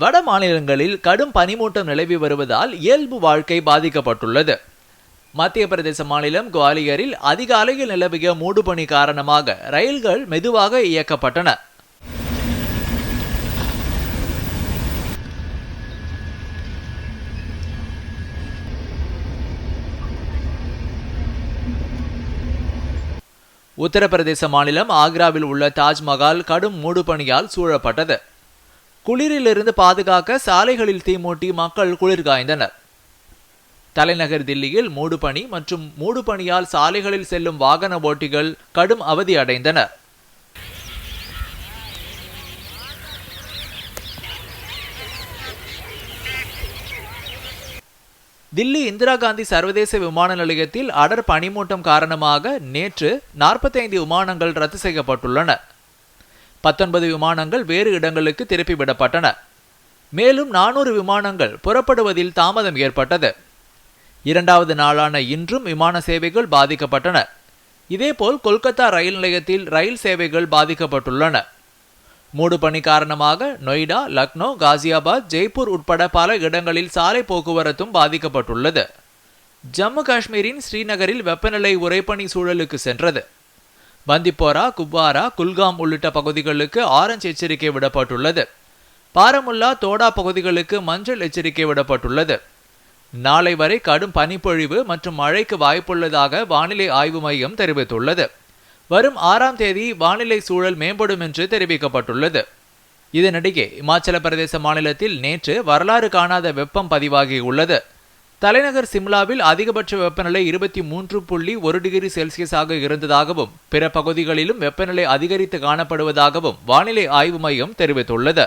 வட மாநிலங்களில் கடும் பனிமூட்டம் நிலவி வருவதால் இயல்பு வாழ்க்கை பாதிக்கப்பட்டுள்ளது. மத்திய பிரதேச மாநிலம் குவாலியரில் அதிகாலையில் நிலவிய மூடுபனி காரணமாக ரயில்கள் மெதுவாக இயக்கப்பட்டன. உத்தரப்பிரதேச மாநிலம் ஆக்ராவில் உள்ள தாஜ்மஹால் கடும் மூடுபனியால் சூழப்பட்டது. குளிரிலிருந்து பாதுகாக்க சாலைகளில் தீமூட்டி மக்கள் குளிர் காய்ந்தனர். தலைநகர் தில்லியில் மூடுபனி மற்றும் மூடுபனியால் சாலைகளில் செல்லும் வாகன ஓட்டிகள் கடும் அவதி அடைந்தனர். தில்லி இந்திரா காந்தி சர்வதேச விமான நிலையத்தில் அடர் பனிமூட்டம் காரணமாக நேற்று நாற்பத்தைந்து விமானங்கள் ரத்து செய்யப்பட்டுள்ளன. பத்தொன்பது விமானங்கள் வேறு இடங்களுக்கு திருப்பிவிடப்பட்டன. மேலும் நானூறு விமானங்கள் புறப்படுவதில் தாமதம் ஏற்பட்டது. இரண்டாவது நாளான இன்றும் விமான சேவைகள் பாதிக்கப்பட்டன. இதேபோல் கொல்கத்தா ரயில் நிலையத்தில் ரயில் சேவைகள் பாதிக்கப்பட்டுள்ளன. மூடுபனி காரணமாக நொய்டா லக்னோ காசியாபாத் ஜெய்ப்பூர் உட்பட பல இடங்களில் சாலை போக்குவரத்தும் பாதிக்கப்பட்டுள்ளது. ஜம்மு காஷ்மீரின் ஸ்ரீநகரில் வெப்பநிலை உறைபனி சூழலுக்கு சென்றது. பந்திப்போரா குப்வாரா குல்காம் உள்ளிட்ட பகுதிகளுக்கு ஆரஞ்ச் எச்சரிக்கை விடப்பட்டுள்ளது. பாரமுல்லா தோடா பகுதிகளுக்கு மஞ்சள் எச்சரிக்கை விடப்பட்டுள்ளது. நாளை வரை கடும் பனிப்பொழிவு மற்றும் மழைக்கு வாய்ப்புள்ளதாக வானிலை ஆய்வு மையம் தெரிவித்துள்ளது. வரும் ஆறாம் தேதி வானிலை சூழல் மேம்படும் என்று தெரிவிக்கப்பட்டுள்ளது. இதனிடையே இமாச்சல பிரதேச மாநிலத்தில் நேற்று வரலாறு காணாத வெப்பம் பதிவாகியுள்ளது. தலைநகர் சிம்லாவில் அதிகபட்ச வெப்பநிலை இருபத்தி மூன்று புள்ளி ஒரு டிகிரி செல்சியஸாக இருந்ததாகவும் பிற பகுதிகளிலும் வெப்பநிலை அதிகரித்து காணப்படுவதாகவும் வானிலை ஆய்வு மையம் தெரிவித்துள்ளது.